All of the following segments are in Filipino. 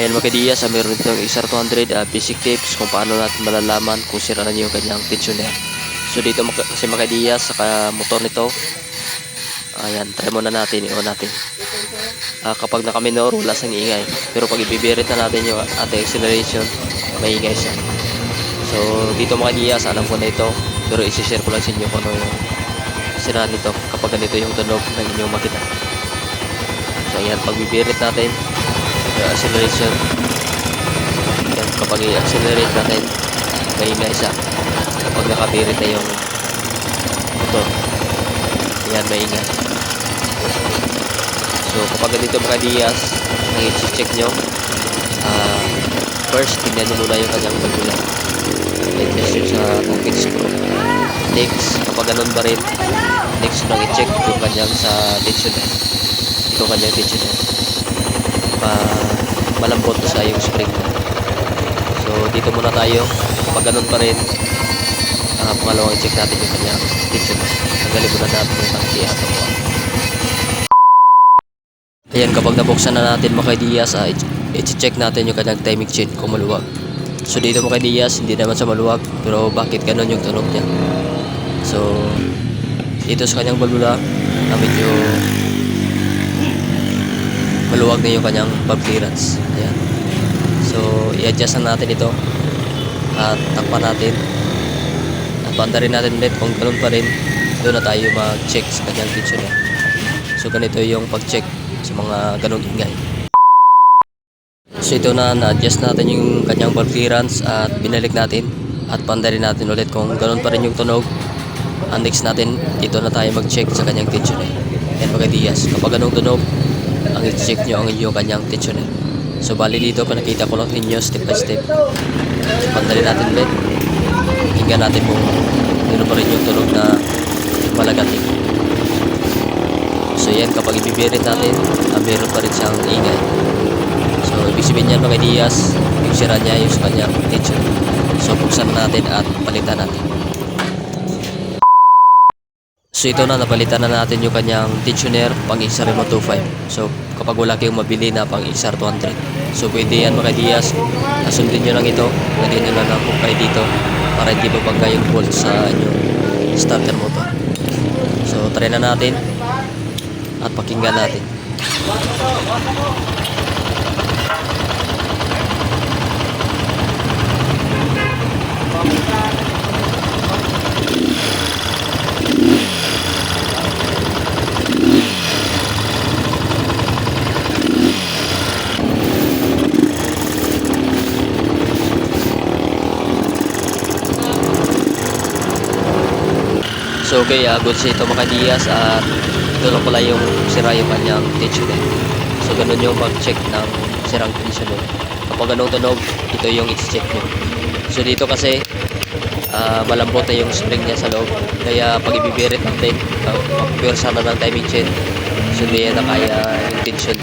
Ayan mga kadias, ah, meron itong XR 200 ah, basic tips kung paano natin malalaman kung sira na yung kanyang tensioner. So dito kasi mga kadias, saka motor nito, ayan, try muna natin, i-on natin. Ah, kapag naka-minor, wala sang ingay. Pero pag ibibirit na natin yung ating acceleration, may ingay siya. So dito mga kadias, alam ko na ito, pero isi-share ko lang sa inyo kung ano yung sira nito kapag ganito yung tunog ng inyong makina. So ayan, pag bibirit natin, yung acceleration. Yan, kapag i-accelerate natin may ingay siya kapag nakabirit na yung motor yan may ingay so kapag ganito mga dias ang i-check nyo ah, first tingnan nyo muna yung kanyang valvula i-test nyo sa pocket screw. Next kapag ganun pa rin next nang i-check yung kanyang sa tensioner ito kanyang tensioner pa malambot sa yung spring. So dito muna tayo. Kapag ganun pa rin uh, pangalawang check natin yung kanyang tension tanggalin muna natin yung tangki at ako ayan kapag nabuksan na natin mga kaidias uh, i-check natin yung kanyang timing chain kung maluwag. So dito mga kaidias hindi naman sa maluwag pero bakit ganun yung tunog niya? So dito sa kanyang balbula na medyo maluwag na yung kanyang valve clearance. Ayan. So, i-adjust na natin ito. At takpan natin. At banda rin natin ulit kung ganun pa rin. Doon na tayo mag-check sa kanyang tensioner. So, ganito yung pag-check sa mga ganung ingay. So, ito na na-adjust natin yung kanyang valve clearance at binalik natin. At banda rin natin ulit kung ganun pa rin yung tunog. Ang next natin, dito na tayo mag-check sa kanyang tensioner. Yan mga dias. Kapag ganung tunog, ang i-check nyo ang inyong kanyang tensioner. So, bali dito, panakita ko lang ninyo step by step. So, pandali natin ulit. Hingga natin kung ano pa rin yung tunog na malagating. So, yan, kapag ibibirit natin, ah, meron pa rin siyang ingay. So, ibig sabihin niyan mga ideas, yung sira niya yung sa kanyang tensioner. So, buksan natin at palitan natin. So ito na, napalitan na natin yung kanyang tensioner pang XR Remote 25. So kapag wala kayong mabili na pang XR 200. So pwede yan mga dias, sundin nyo lang ito, lagyan nyo lang ng hukay dito para hindi mabangga yung bolt sa inyong starter motor. So try na natin at pakinggan natin. So okay, uh, good sa ito mga dias at ito lang pala yung sira yung kanyang tensioner. So ganun yung mag-check ng sirang tensioner. Kapag ganun tunog, ito yung i-check nyo. So dito kasi uh, malambot na yung spring niya sa loob. Kaya pag ibibirit natin, uh, pure sana ng timing chain. So hindi na kaya yung tension.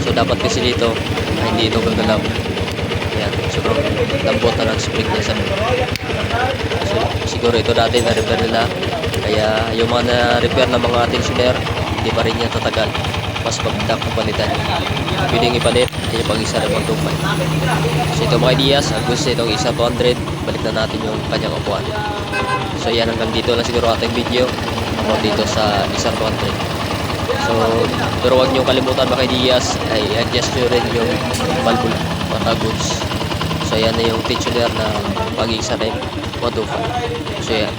So dapat kasi dito, uh, hindi ito gagalaw. Yan, sobrang lambot na ng spring niya sa loob. Siguro ito dati na-repair nila. Kaya yung mga na-repair na mga tensioner, hindi pa rin yan tatagal. Mas maganda kung palitan. Pwedeng ipalit, yung pag isa naman tupay. So ito mga ideas, ang gusto itong isa 200, balik na natin yung kanyang upuan. So yan hanggang dito lang siguro ating video. Ako dito sa isa 200. So, pero huwag niyo kalimutan mga ideas, ay adjust nyo rin yung valve para goods. So yan na yung tensioner na rin 125. So yan.